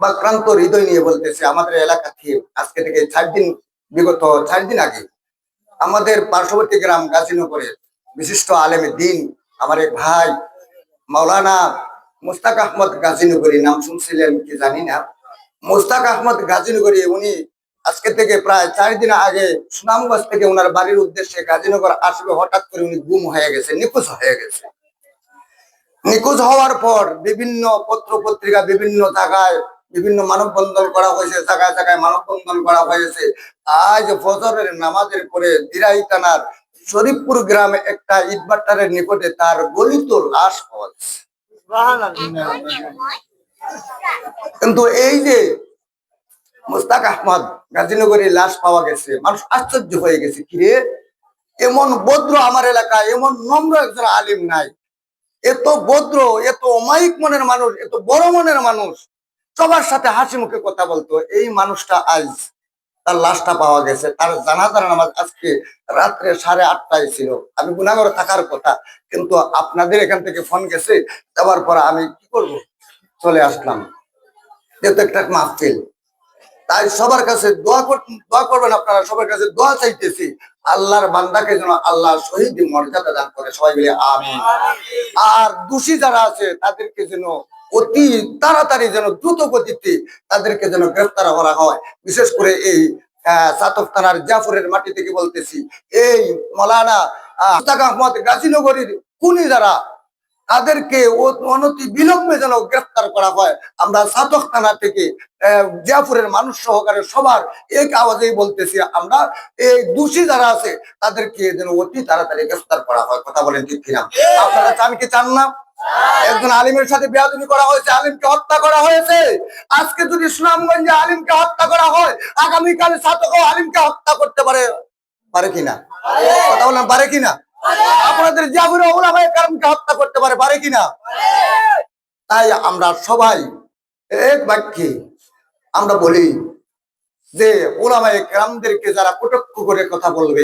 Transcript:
বা ক্রান্ত হৃদয় নিয়ে বলতেছে, আমাদের এলাকা থেকে আজকে থেকে চার দিন বিগত, চার দিন আগে আমাদের পার্শ্ববর্তী গ্রাম গাজীনগরে বিশিষ্ট আলেমে দিন আমার এক ভাই মাওলানা মুস্তাক আহমদ গাজীনগরী নাম শুনছিলেন কি জানি না। মুস্তাক আহমদ গাজীনগরী, উনি আজকে থেকে প্রায় চার দিন আগে সুনামগঞ্জ থেকে ওনার বাড়ির উদ্দেশ্যে গাজীনগর আসবে, হঠাৎ করে উনি গুম হয়ে গেছে, নিখোঁজ হয়ে গেছে। নিখোঁজ হওয়ার পর বিভিন্ন পত্র পত্রিকা বিভিন্ন জায়গায় বিভিন্ন মানববন্ধন করা হয়েছে, জায়গায় জায়গায় মানববন্ধন করা হয়েছে। আজ ফজরের নামাজের পরে দিরাই থানার শরীফপুর গ্রামে একটা ইটবাট্টারের নিকটে তার গলিত লাশ পাওয়া কিন্তু এই যে মুস্তাক আহমদ গাজীনগরের লাশ পাওয়া গেছে, মানুষ আশ্চর্য হয়ে গেছে কিরে এমন ভদ্র আমার এলাকায়, এমন নম্র একজন আলিম নাই। এত ভদ্র, এত অমায়িক মনের মানুষ, এত বড় মনের মানুষ। সবার সাথে হাসি মুখে কথা বলতো, এই মানুষটা আজ তার লাশটা পাওয়া গেছে। তার জানাজার নামাজ আজকে রাত্রে সাড়ে আটটায় ছিল। আমি গুনাগরে থাকার কথা, কিন্তু আপনাদের এখান থেকে ফোন গেছে, যাওয়ার পর আমি কি করব? চলে আসলাম। যেহেতু একটা মাহফিল। তাই সবার কাছে দোয়া দোয়া করবেন আপনারা, সবার কাছে দোয়া চাইতেছি। আল্লাহর বান্দাকে যেন আল্লাহ শহীদ মর্যাদা দান করে। সবাই মিলে আমি আর দোষী যারা আছে, তাদেরকে যেন অতি তাড়াতাড়ি যেন দ্রুত গতিতে তাদেরকে যেন গ্রেফতার করা হয়। বিশেষ করে এই সাতক থানার জাফরের মাটি থেকে বলতেছি। এই মৌলানা আহ, আহমদ গাজীনগরীর খুনি যারা তাদেরকে অনতি বিলম্বে যেন গ্রেফতার করা হয়। আমরা সাতক থানা থেকে জিয়াপুরের মানুষ সহকারে সবার এক আওয়াজেই বলতেছি আমরা এই দোষী যারা আছে তাদেরকে যেন অতি তাড়াতাড়ি গ্রেফতার করা হয়। কথা বলেন ঠিক কিনা? আপনারা চান কি চান না? একজন আলিমের সাথে বেয়াদবি করা হয়েছে, আলিমকে হত্যা করা হয়েছে। আজকে যদি সুনামগঞ্জে আলিমকে হত্যা করা হয়, আগামীকালে সাতকও আলিমকে হত্যা করতে পারে। পারে কিনা কথা বলেন পারে কিনা আপনাদের জাফরে ওলামায়ে কারামকে হত্যা করতে পারে পারে কিনা তাই আমরা সবাই এক বাক্যে আমরা বলি যে ওলামায়ে কেরামদেরকে যারা কটক্ষ করে কথা বলবে